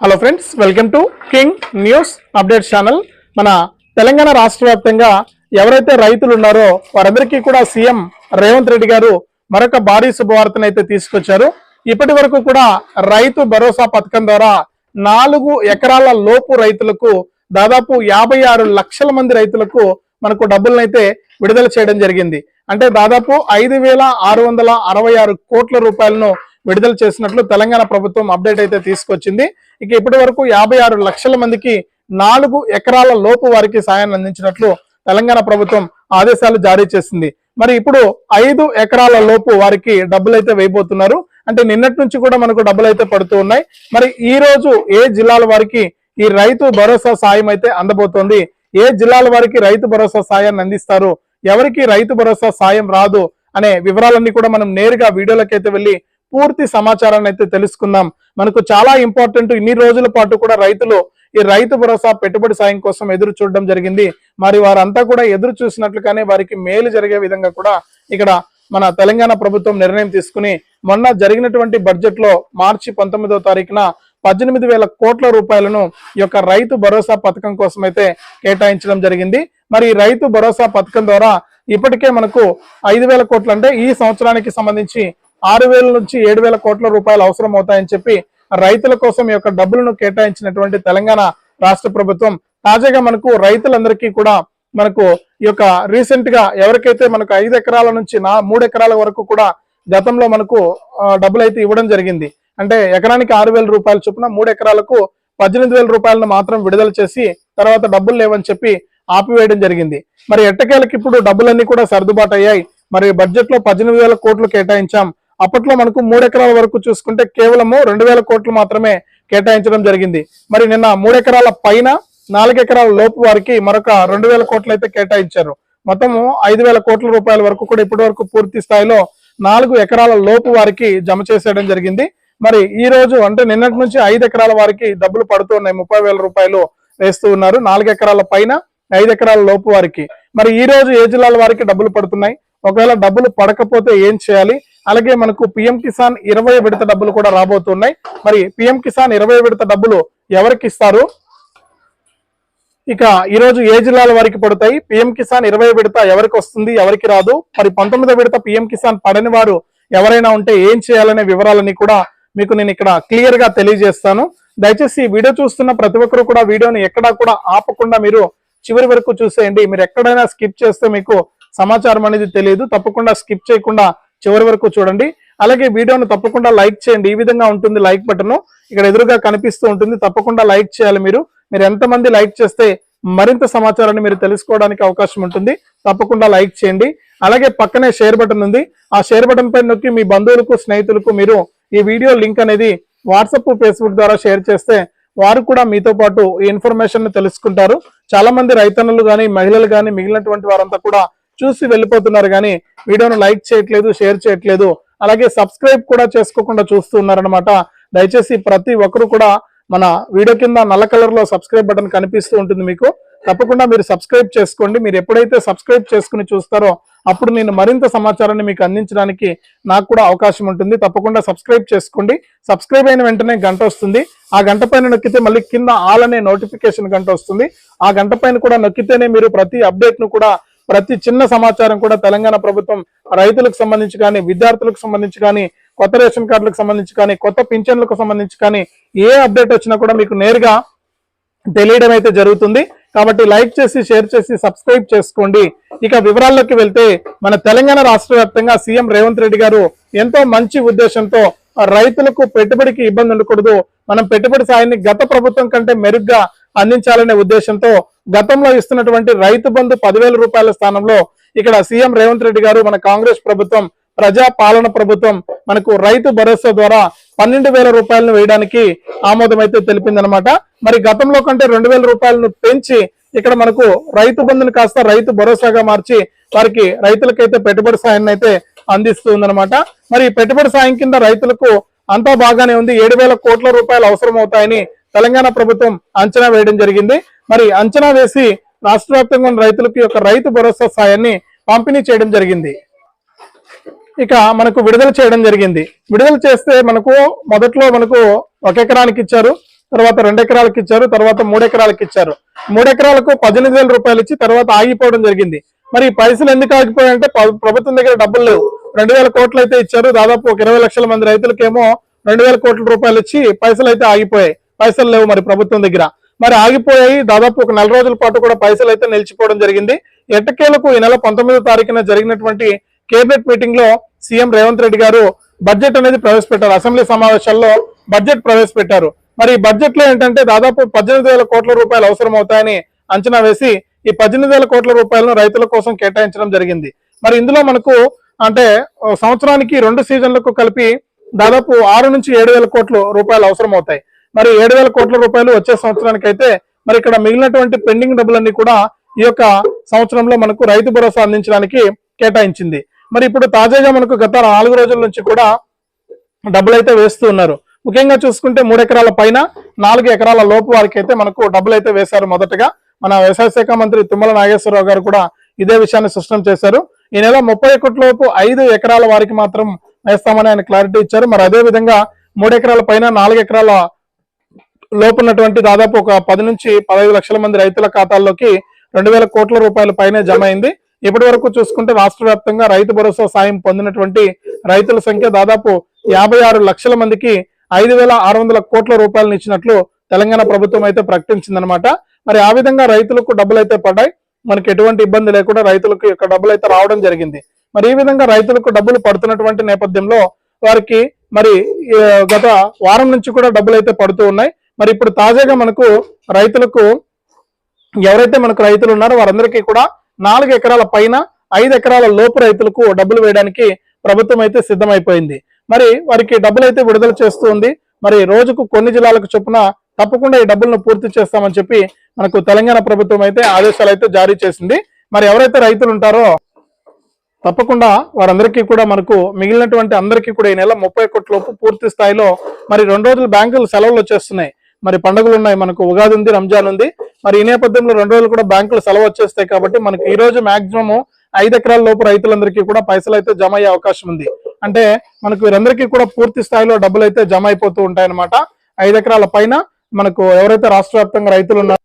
Hello friends welcome to king news update channel మన తెలంగాణ రాష్ట్ర వ్యాప్తంగా ఎవరైతే రైతులు ఉన్నారో వారందరికీ కూడా సీఎం రేవంత్ రెడ్డి గారు మరొక భారీ శుభవార్తను అయితే తీసుకొచ్చారు. ఇప్పటి వరకు కూడా రైతు భరోసా పథకం ద్వారా నాలుగు ఎకరాల లోపు రైతులకు దాదాపు యాభై ఆరు లక్షల మంది రైతులకు మనకు డబ్బులనైతే అయితే విడుదల చేయడం జరిగింది. అంటే దాదాపు ఐదు వేల ఆరు వందల అరవై ఆరు కోట్ల రూపాయలను విడుదల చేసినట్లు తెలంగాణ ప్రభుత్వం అప్డేట్ అయితే తీసుకొచ్చింది. ఇక ఇప్పటి వరకు యాభై ఆరు లక్షల మందికి నాలుగు ఎకరాల లోపు వారికి సాయాన్ని అందించినట్లు తెలంగాణ ప్రభుత్వం ఆదేశాలు జారీ చేసింది. మరి ఇప్పుడు ఐదు ఎకరాల లోపు వారికి డబ్బులు అయితే వేయబోతున్నారు. అంటే నిన్నటి నుంచి కూడా మనకు డబ్బులు అయితే పడుతూ ఉన్నాయి. మరి ఈ రోజు ఏ జిల్లాల వారికి ఈ రైతు భరోసా సాయం అయితే అందబోతోంది? ఏ జిల్లాల వారికి రైతు భరోసా సాయాన్ని అందిస్తారు? ఎవరికి రైతు భరోసా సాయం రాదు? అనే వివరాలన్నీ కూడా మనం నేరుగా వీడియోలోకి అయితే వెళ్ళి పూర్తి సమాచారాన్ని అయితే తెలుసుకుందాం. మనకు చాలా ఇంపార్టెంట్ ఇన్ని రోజుల పాటు కూడా రైతులు ఈ రైతు భరోసా పెట్టుబడి సాయం కోసం ఎదురు చూడడం జరిగింది. మరి వారంతా కూడా ఎదురు చూసినట్లుగానే వారికి మేలు జరిగే విధంగా కూడా ఇక్కడ మన తెలంగాణ ప్రభుత్వం నిర్ణయం తీసుకుని మొన్న జరిగినటువంటి బడ్జెట్లో మార్చి పంతొమ్మిదవ తారీఖున పద్దెనిమిది వేల కోట్ల రూపాయలను ఈ యొక్క రైతు భరోసా పథకం కోసం అయితే కేటాయించడం జరిగింది. మరి ఈ రైతు భరోసా పథకం ద్వారా ఇప్పటికే మనకు ఐదు వేల కోట్లు అంటే ఈ సంవత్సరానికి సంబంధించి ఆరు వేల నుంచి ఏడు వేల కోట్ల రూపాయలు అవసరం అవుతాయని చెప్పి రైతుల కోసం ఈ యొక్క డబ్బులను కేటాయించినటువంటి తెలంగాణ రాష్ట్ర ప్రభుత్వం తాజాగా మనకు రైతులందరికీ కూడా మనకు ఈ యొక్క రీసెంట్గా ఎవరికైతే మనకు ఐదు ఎకరాల నుంచి నా మూడు ఎకరాల వరకు కూడా గతంలో మనకు డబ్బులు అయితే ఇవ్వడం జరిగింది. అంటే ఎకరానికి ఆరు వేల రూపాయల చొప్పున మూడు ఎకరాలకు పద్దెనిమిది వేల రూపాయలను మాత్రం విడుదల చేసి తర్వాత డబ్బులు లేవని చెప్పి ఆపివేయడం జరిగింది. మరి ఎట్టకేలకి ఇప్పుడు డబ్బులన్నీ కూడా సర్దుబాటు అయ్యాయి. మరి బడ్జెట్లో పద్దెనిమిది వేల కోట్లు కేటాయించాం. అప్పట్లో మనకు మూడు ఎకరాల వరకు చూసుకుంటే కేవలము రెండు వేల కోట్లు మాత్రమే కేటాయించడం జరిగింది. మరి నిన్న మూడు ఎకరాల పైన నాలుగు ఎకరాల లోపు వారికి మరొక రెండు వేల కోట్లు అయితే కేటాయించారు. మొత్తము ఐదు వేల కోట్ల రూపాయల వరకు కూడా ఇప్పటి వరకు పూర్తి స్థాయిలో నాలుగు ఎకరాల లోపు వారికి జమ చేసేయడం జరిగింది. మరి ఈ రోజు అంటే నిన్నటి నుంచి ఐదు ఎకరాల వారికి డబ్బులు పడుతూ ఉన్నాయి. ముప్పై వేల రూపాయలు వేస్తూ ఉన్నారు. నాలుగు ఎకరాల పైన ఐదు ఎకరాల లోపు వారికి. మరి ఈ రోజు ఏ జిల్లాల వారికి డబ్బులు పడుతున్నాయి? ఒకవేళ డబ్బులు పడకపోతే ఏం చేయాలి? అలాగే మనకు పిఎం కిసాన్ ఇరవై విడత డబ్బులు కూడా రాబోతున్నాయి. మరి పిఎం కిసాన్ ఇరవై విడత డబ్బులు ఎవరికి ఇస్తారు? ఇక ఈ రోజు ఏ జిల్లాల వారికి పడతాయి? పిఎం కిసాన్ ఇరవై విడత ఎవరికి వస్తుంది? ఎవరికి రాదు? మరి పంతొమ్మిదో విడత పిఎం కిసాన్ పడని వారు ఎవరైనా ఉంటే ఏం చేయాలనే వివరాలని కూడా మీకు నేను ఇక్కడ క్లియర్గా తెలియజేస్తాను. దయచేసి వీడియో చూస్తున్న ప్రతి ఒక్కరు కూడా వీడియోని ఎక్కడా కూడా ఆపకుండా మీరు చివరి వరకు చూసేయండి. మీరు ఎక్కడైనా స్కిప్ చేస్తే మీకు సమాచారం అనేది తెలియదు. తప్పకుండా స్కిప్ చేయకుండా చివరి వరకు చూడండి. అలాగే వీడియోను తప్పకుండా లైక్ చేయండి. ఈ విధంగా ఉంటుంది లైక్ బటన్. ఇక్కడ ఎదురుగా కనిపిస్తూ ఉంటుంది. తప్పకుండా లైక్ చేయాలి మీరు. మీరు ఎంతమంది లైక్ చేస్తే మరింత సమాచారాన్ని మీరు తెలుసుకోవడానికి అవకాశం ఉంటుంది. తప్పకుండా లైక్ చేయండి. అలాగే పక్కనే షేర్ బటన్ ఉంది. ఆ షేర్ బటన్ పై నొక్కి మీ బంధువులకు స్నేహితులకు మీరు ఈ వీడియో లింక్ అనేది వాట్సప్ ఫేస్బుక్ ద్వారా షేర్ చేస్తే వారు కూడా మీతో పాటు ఈ ఇన్ఫర్మేషన్ తెలుసుకుంటారు. చాలా మంది రైతన్నలు కానీ మహిళలు కానీ మిగిలినటువంటి వారంతా కూడా చూసి వెళ్ళిపోతున్నారు కానీ వీడియోను లైక్ చేయట్లేదు షేర్ చేయట్లేదు. అలాగే సబ్స్క్రైబ్ కూడా చేసుకోకుండా చూస్తూ ఉన్నారనమాట దయచేసి ప్రతి ఒక్కరు కూడా మన వీడియో కింద నల్ల కలర్లో సబ్స్క్రైబ్ బటన్ కనిపిస్తూ ఉంటుంది మీకు. తప్పకుండా మీరు సబ్స్క్రైబ్ చేసుకోండి. మీరు ఎప్పుడైతే సబ్స్క్రైబ్ చేసుకుని చూస్తారో అప్పుడు నేను మరింత సమాచారాన్ని మీకు అందించడానికి నాకు కూడా అవకాశం ఉంటుంది. తప్పకుండా సబ్స్క్రైబ్ చేసుకోండి. సబ్స్క్రైబ్ అయిన వెంటనే గంట వస్తుంది. ఆ గంట పైన నొక్కితే మళ్ళీ కింద ఆల్ అనే నోటిఫికేషన్ గంట వస్తుంది. ఆ గంట పైన కూడా నొక్కితేనే మీరు ప్రతి అప్డేట్ను కూడా ప్రతి చిన్న సమాచారం కూడా తెలంగాణ ప్రభుత్వం రైతులకు సంబంధించి కానీ విద్యార్థులకు సంబంధించి కానీ కొత్త రేషన్ కార్డులకు సంబంధించి కానీ కొత్త పింఛన్లకు సంబంధించి కానీ ఏ అప్డేట్ వచ్చినా కూడా మీకు నేరుగా తెలియడం అయితే జరుగుతుంది. కాబట్టి లైక్ చేసి షేర్ చేసి సబ్స్క్రైబ్ చేసుకోండి. ఇక వివరాల్లోకి వెళ్తే మన తెలంగాణ రాష్ట్ర వ్యాప్తంగా సీఎం రేవంత్ రెడ్డి గారు ఎంతో మంచి ఉద్దేశంతో రైతులకు పెట్టుబడికి ఇబ్బంది ఉండకూడదు. మనం పెట్టుబడి సాయాన్ని గత ప్రభుత్వం కంటే మెరుగ్గా అందించాలనే ఉద్దేశంతో గతంలో ఇస్తున్నటువంటి రైతు బంధు పదివేల రూపాయల స్థానంలో ఇక్కడ సీఎం రేవంత్ రెడ్డి గారు మన కాంగ్రెస్ ప్రభుత్వం ప్రజా పాలన ప్రభుత్వం మనకు రైతు భరోసా ద్వారా పన్నెండు వేల రూపాయలను వేయడానికి ఆమోదం అయితే తెలిపిందనమాట మరి గతంలో కంటే రెండు వేల రూపాయలను పెంచి ఇక్కడ మనకు రైతు బంధుని కాస్త రైతు భరోసాగా మార్చి వారికి రైతులకైతే పెట్టుబడి సాయాన్ని అయితే అందిస్తుందనమాట మరి పెట్టుబడి సాయం కింద రైతులకు అంతా బాగానే ఉంది. ఏడు వేల కోట్ల రూపాయలు అవసరం అవుతాయని తెలంగాణ ప్రభుత్వం అంచనా వేయడం జరిగింది. మరి అంచనా వేసి రాష్ట్ర వ్యాప్తంగా ఉన్న రైతులకు యొక్క రైతు భరోసా సాయాన్ని పంపిణీ చేయడం జరిగింది. ఇక మనకు విడుదల చేయడం జరిగింది. విడుదల చేస్తే మనకు మొదట్లో మనకు ఒక ఎకరానికి ఇచ్చారు. తర్వాత రెండు ఎకరాలకు ఇచ్చారు. తర్వాత మూడు ఎకరాలకు ఇచ్చారు. మూడు ఎకరాలకు పద్దెనిమిది వేల రూపాయలు ఇచ్చి తర్వాత ఆగిపోవడం జరిగింది. మరి పైసలు ఎందుకు ఆగిపోయాయంటే అంటే ప్రభుత్వం దగ్గర డబ్బులు లేవు. రెండు వేల కోట్లు అయితే ఇచ్చారు. దాదాపు ఒక ఇరవై లక్షల మంది రైతులకేమో రెండు వేల కోట్ల రూపాయలు ఇచ్చి పైసలు అయితే ఆగిపోయాయి. పైసలు లేవు మరి ప్రభుత్వం దగ్గర. మరి ఆగిపోయాయి. దాదాపు ఒక నెల రోజుల పాటు కూడా పైసలు అయితే నిలిచిపోవడం జరిగింది. ఎట్టకేలకు ఈ నెల పంతొమ్మిదో తారీఖున జరిగినటువంటి కేబినెట్ మీటింగ్లో సీఎం రేవంత్ రెడ్డి గారు బడ్జెట్ అనేది ప్రవేశపెట్టారు. అసెంబ్లీ సమావేశాల్లో బడ్జెట్ ప్రవేశపెట్టారు. మరి ఈ బడ్జెట్లో ఏంటంటే దాదాపు పద్దెనిమిది వేల కోట్ల రూపాయలు అవసరం అవుతాయని అంచనా వేసి ఈ పద్దెనిమిది వేల కోట్ల రూపాయలను రైతుల కోసం కేటాయించడం జరిగింది. మరి ఇందులో మనకు అంటే సంవత్సరానికి రెండు సీజన్లకు కలిపి దాదాపు ఆరు నుంచి ఏడు వేల కోట్ల రూపాయలు అవసరం అవుతాయి మరి ఏడు వేల కోట్ల రూపాయలు వచ్చే సంవత్సరానికి అయితే మరి ఇక్కడ మిగిలినటువంటి పెండింగ్ డబ్బులన్నీ కూడా ఈ యొక్క సంవత్సరంలో మనకు రైతు భరోసా అందించడానికి కేటాయించింది. మరి ఇప్పుడు తాజాగా మనకు గత నాలుగు రోజుల నుంచి కూడా డబ్బులు అయితే వేస్తూ ఉన్నారు. ముఖ్యంగా చూసుకుంటే మూడు ఎకరాల పైన నాలుగు ఎకరాల లోపు వారికి అయితే మనకు డబ్బులు అయితే వేశారు మొదటగా. మన వ్యవసాయ శాఖ మంత్రి తుమ్మల నాగేశ్వరరావు గారు కూడా ఇదే విషయాన్ని స్పష్టం చేశారు. ఈ నెల ముప్పై లోపు ఐదు ఎకరాల వారికి మాత్రం వేస్తామని ఆయన క్లారిటీ ఇచ్చారు. మరి అదే విధంగా మూడు ఎకరాల పైన నాలుగు ఎకరాల లోపున్నటువంటి దాదాపు ఒక పది నుంచి పదహైదు లక్షల మంది రైతుల ఖాతాల్లోకి రెండు వేల కోట్ల రూపాయల పైనే జమ అయింది. ఇప్పటి వరకు చూసుకుంటే రాష్ట్ర వ్యాప్తంగా రైతు భరోసా సాయం పొందినటువంటి రైతుల సంఖ్య దాదాపు యాభై ఆరు లక్షల మందికి ఐదు వేల ఆరు వందల కోట్ల రూపాయలను ఇచ్చినట్లు తెలంగాణ ప్రభుత్వం అయితే ప్రకటించిందనమాట మరి ఆ విధంగా రైతులకు డబ్బులు అయితే పడ్డాయి. మనకి ఎటువంటి ఇబ్బంది లేకుండా రైతులకు యొక్క డబ్బులు అయితే రావడం జరిగింది. మరి ఈ విధంగా రైతులకు డబ్బులు పడుతున్నటువంటి నేపథ్యంలో వారికి మరి గత వారం నుంచి కూడా డబ్బులు అయితే పడుతూ ఉన్నాయి. మరి ఇప్పుడు తాజాగా మనకు రైతులకు ఎవరైతే మనకు రైతులు ఉన్నారో వారందరికీ కూడా నాలుగు ఎకరాల పైన ఐదు ఎకరాల లోపు రైతులకు డబ్బులు వేయడానికి ప్రభుత్వం అయితే సిద్ధమైపోయింది. మరి వారికి డబ్బులు అయితే విడుదల చేస్తుంది మరి రోజుకు కొన్ని జిల్లాలకు చొప్పున తప్పకుండా ఈ డబ్బులను పూర్తి చేస్తామని చెప్పి మనకు తెలంగాణ ప్రభుత్వం అయితే ఆదేశాలు అయితే జారీ చేసింది. మరి ఎవరైతే రైతులు ఉంటారో తప్పకుండా వారందరికీ కూడా మనకు మిగిలినటువంటి అందరికీ కూడా ఈ నెల ముప్పై కోట్లలోపు పూర్తి స్థాయిలో మరి రెండు రోజులు బ్యాంకులు సెలవులు వచ్చేస్తున్నాయి. మరి పండుగలు ఉన్నాయి. మనకు ఉగాది ఉంది రంజాన్ ఉంది. మరి ఈ నేపథ్యంలో రెండు రోజులు కూడా బ్యాంకులు సెలవు వచ్చేస్తాయి కాబట్టి మనకి ఈ రోజు మాక్సిమం ఐదు ఎకరాల లోపు రైతులందరికీ కూడా పైసలు అయితే జమ అయ్యే అవకాశం ఉంది. అంటే మనకు వీరందరికీ కూడా పూర్తి స్థాయిలో డబ్బులు అయితే జమ అయిపోతూ ఉంటాయి అనమాట ఐదు ఎకరాల పైన మనకు ఎవరైతే రాష్ట్ర వ్యాప్తంగా రైతులు ఉన్నారో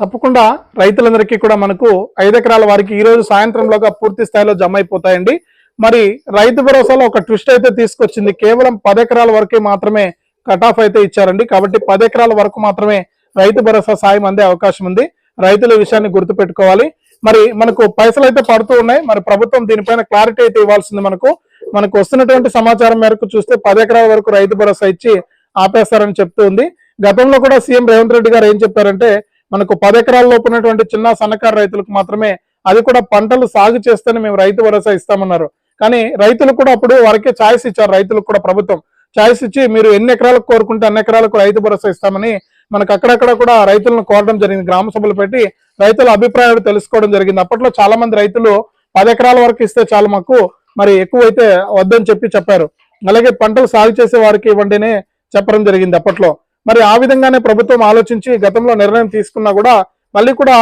తప్పకుండా రైతులందరికీ కూడా మనకు ఐదు ఎకరాల వారికి ఈ రోజు సాయంత్రంలోగా పూర్తి స్థాయిలో జమ అయిపోతాయండి. మరి రైతు భరోసాలో ఒక ట్విస్ట్ అయితే తీసుకొచ్చింది. కేవలం పది ఎకరాల వరకే మాత్రమే కట్ ఆఫ్ అయితే ఇచ్చారండి. కాబట్టి పది ఎకరాల వరకు మాత్రమే రైతు భరోసా సాయం అందే అవకాశం ఉంది. రైతుల విషయాన్ని విషయాన్ని గుర్తుపెట్టుకోవాలి. మరి మనకు పైసలు అయితే పడుతూ ఉన్నాయి. మరి ప్రభుత్వం దీనిపైన క్లారిటీ అయితే ఇవ్వాల్సింది మనకు. మనకు వస్తున్నటువంటి సమాచారం మేరకు చూస్తే పది ఎకరాల వరకు రైతు భరోసా ఇచ్చి ఆపేస్తారని చెప్తూ ఉంది. గతంలో కూడా సీఎం రేవంత్ రెడ్డి గారు ఏం చెప్పారంటే మనకు పది ఎకరాల లోపు ఉన్నటువంటి చిన్న సన్నకారు రైతులకు మాత్రమే అది కూడా పంటలు సాగు చేస్తేనే మేము రైతు భరోసా ఇస్తామన్నారు. కానీ రైతులు కూడా అప్పుడు వారికి ఛాయిస్ ఇచ్చారు. రైతులకు కూడా ప్రభుత్వం. ఛాయిస్ ఇచ్చి మీరు ఎన్ని ఎకరాలకు కోరుకుంటే అన్ని ఎకరాలకు రైతు భరోసా ఇస్తామని మనకు అక్కడక్కడ కూడా రైతులను కోరడం జరిగింది. గ్రామ సభలు పెట్టి రైతుల అభిప్రాయాలు తెలుసుకోవడం జరిగింది. అప్పట్లో చాలా మంది రైతులు పది ఎకరాల వరకు ఇస్తే చాలా మాకు మరి ఎక్కువ అయితే వద్దని చెప్పి చెప్పారు. అలాగే పంటలు సాగు చేసే వారికి ఇవ్వండినే చెప్పడం జరిగింది అప్పట్లో. మరి ఆ విధంగానే ప్రభుత్వం ఆలోచించి గతంలో నిర్ణయం తీసుకున్నా కూడా మళ్ళీ కూడా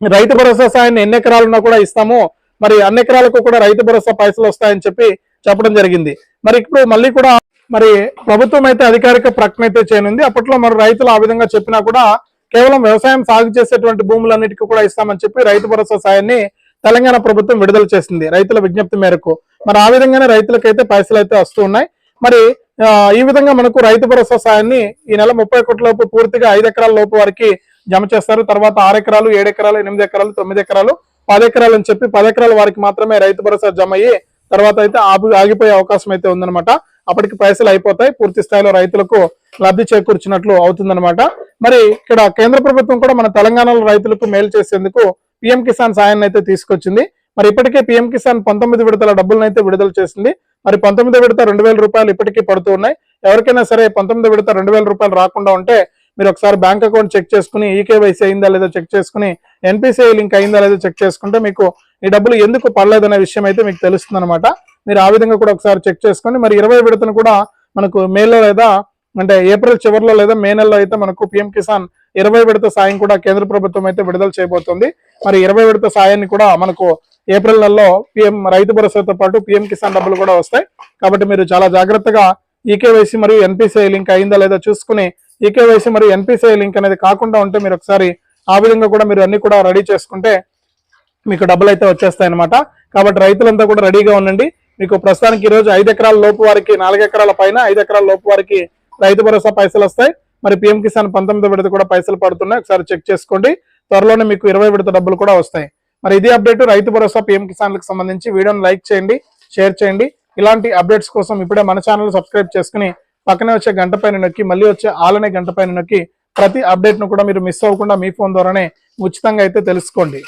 రైతు భరోసా సాయాన్ని ఎన్ని ఎకరాలున్నా కూడా ఇస్తాము. మరి అన్ని ఎకరాలకు కూడా రైతు భరోసా పైసలు వస్తాయని చెప్పి చెప్పడం జరిగింది. మరి ఇప్పుడు మళ్ళీ కూడా మరి ప్రభుత్వం అయితే అధికారిక ప్రకటన అయితే చేయనుంది. అప్పట్లో మరి రైతులు ఆ విధంగా చెప్పినా కూడా కేవలం వ్యవసాయం సాగు చేసేటువంటి భూములన్నిటికీ కూడా ఇస్తామని చెప్పి రైతు భరోసా సాయాన్ని తెలంగాణ ప్రభుత్వం విడుదల చేసింది. రైతుల విజ్ఞప్తి మేరకు మరి ఆ విధంగానే రైతులకైతే పైసలు అయితే వస్తూ ఉన్నాయి. మరి ఈ విధంగా మనకు రైతు భరోసా సాయాన్ని ఈ నెల ముప్పై కోట్ల లోపు పూర్తిగా ఐదు ఎకరాల లోపు వారికి జమ చేస్తారు. తర్వాత ఆరు ఎకరాలు ఏడు ఎకరాలు ఎనిమిది ఎకరాలు తొమ్మిది ఎకరాలు పది ఎకరాలు అని చెప్పి పది ఎకరాల వారికి మాత్రమే రైతు భరోసా జమ అయ్యి తర్వాత అయితే ఆగిపోయే అవకాశం అయితే ఉందన్నమాట. అప్పటికి పైసలు అయిపోతాయి పూర్తి స్థాయిలో రైతులకు లబ్ధి చేకూర్చినట్లు అవుతుందన్నమాట. మరి ఇక్కడ కేంద్ర ప్రభుత్వం కూడా మన తెలంగాణలో రైతులకు మేలు చేసేందుకు పిఎం కిసాన్ సాయాన్ని అయితే తీసుకొచ్చింది. మరి ఇప్పటికే పిఎం కిసాన్ పంతొమ్మిది విడతల డబ్బులను అయితే విడుదల చేసింది. మరి పంతొమ్మిది విడత రెండు వేల రూపాయలు ఇప్పటికీ పడుతూ ఉన్నాయి. ఎవరికైనా సరే పంతొమ్మిది విడత రెండు వేల రూపాయలు రాకుండా ఉంటే మీరు ఒకసారి బ్యాంక్ అకౌంట్ చెక్ చేసుకుని ఈకేవైసీ అయిందా లేదా చెక్ చేసుకుని ఎన్పిసిఐ లింక్ అయిందా లేదా చెక్ చేసుకుంటే మీకు ఈ డబ్బులు ఎందుకు పడలేదనే విషయం అయితే మీకు తెలుస్తుంది అనమాట మీరు ఆ విధంగా కూడా ఒకసారి చెక్ చేసుకొని మరి ఇరవై విడతను కూడా మనకు మేలో లేదా అంటే ఏప్రిల్ చివరిలో లేదా మే నెలలో అయితే మనకు పిఎం కిసాన్ ఇరవై విడత సాయం కూడా కేంద్ర ప్రభుత్వం అయితే విడుదల చేయబోతుంది. మరి ఇరవై విడత సాయాన్ని కూడా మనకు ఏప్రిల్ నెలలో పిఎం రైతు భరోసాతో పాటు పిఎం కిసాన్ డబ్బులు కూడా వస్తాయి. కాబట్టి మీరు చాలా జాగ్రత్తగా ఈకేవైసీ మరియు ఎన్పిసిఐ లింక్ అయిందా లేదా చూసుకుని ఈకేవైసీ మరియు ఎన్పిసిఐ లింక్ అనేది కాకుండా ఉంటే మీరు ఒకసారి ఆ విధంగా కూడా మీరు అన్ని కూడా రెడీ చేసుకుంటే మీకు డబ్బులు అయితే వచ్చేస్తాయి అనమాట కాబట్టి రైతులంతా కూడా రెడీగా ఉండండి. మీకు ప్రస్తుతానికి ఈరోజు ఐదు ఎకరాల లోపు వారికి నాలుగు ఎకరాల పైన ఐదు ఎకరాల లోపు వారికి రైతు భరోసా పైసలు వస్తాయి. మరి పిఎం కిసాన్ పంతొమ్మిది విడత కూడా పైసలు పడుతున్నాయి. ఒకసారి చెక్ చేసుకోండి. త్వరలోనే మీకు ఇరవై విడత డబ్బులు కూడా వస్తాయి. మరి ఇది అప్డేట్ రైతు భరోసా పిఎం కిసాన్లకు సంబంధించి వీడియోని లైక్ చేయండి షేర్ చేయండి. ఇలాంటి అప్డేట్స్ కోసం ఇప్పుడే మన ఛానల్ సబ్స్క్రైబ్ చేసుకుని పక్కనే వచ్చే గంట పైన నొక్కి మళ్ళీ వచ్చే ఆలనే గంట పైన నొక్కి ప్రతి అప్డేట్ను కూడా మీరు మిస్ అవ్వకుండా మీ ఫోన్ ద్వారానే ఉచితంగా అయితే తెలుసుకోండి.